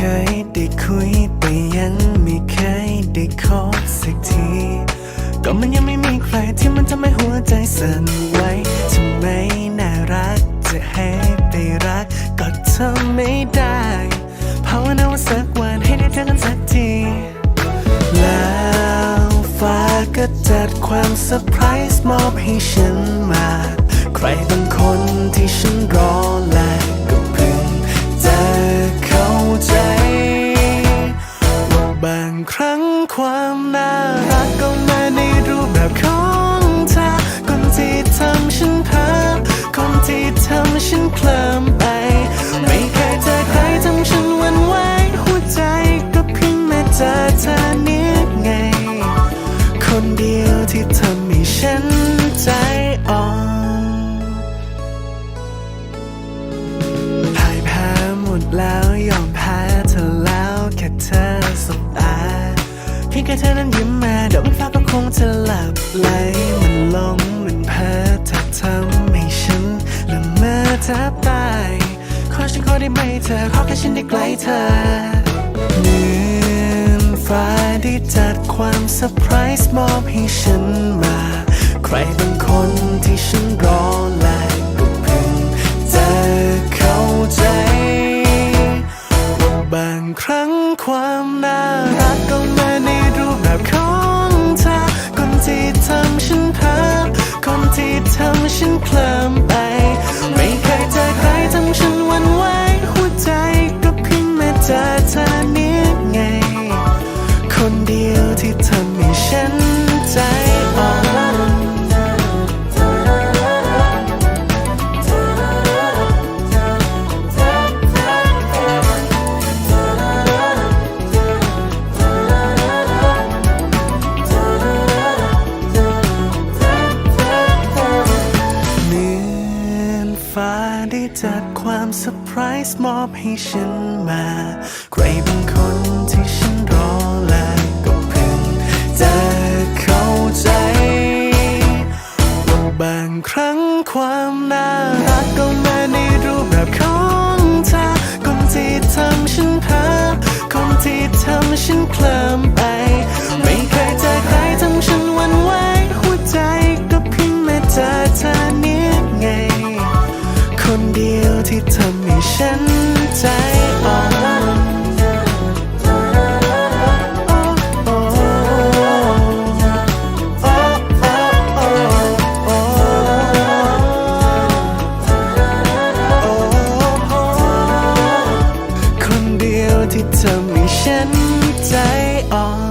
คยได้คุยไปยังไม่เคยได้คบสักที ก็มันยังไม่มีใครที่มันทำให้หัวใจสั่นไหวทำไมน่ารักจะให้ไปรักก็ทำไม่ได้ภาวนาว่าสักวันให้ได้เจอกันสักที แล้วฟ้าก็จัดความเซอร์ไพรส์มอบให้ฉันมา ใครบางคนที่ฉันรอแล้ว น่ารักก็มาในรูปแบบของเธอ คนที่ทำฉันเพ้อคนที่ทำฉันเคลิ้มไป ไม่เคยเจอใครทำฉันหวันไหวหัวใจก็เพียงแม้เจอเธอเนี้ยไง คนเดียวที่ทำให้ฉันใจอ่อนพ่ายแพ้หมดแล้วยอมแพ้ ค่เธอนั้นยิ้มมาดี๋ยวมันฟ้าก็คงจะหลับไหลมันหลงมันเพ้อเธอทำให้ฉันละเมอแทบตายขอฉันขอได้ไหมเธอขอแค่ฉันได้ใกล้เธอเหมือนฟ้าได้จัดความเซอร์ไพรส์มอบให้ฉันมา ใครบางคนที่ฉันรอางครั้งความน่ารักก็มาในรูปแบบของเธอคนที่ทำฉันเพ้อคนที่ทำฉันเคลิ้มไป จัดความเซอร์ไพรส์มอบให้ฉันมา ใครบางคนที่ฉันรอและก็เพิ่งจะเข้าใจ ว่าบางครั้งความน่ารักก็มาในรูปแบบของเธอคนที่ทำฉันเพ้อคนที่ทำฉันเคลิ้มไป ฉันใจอ่อน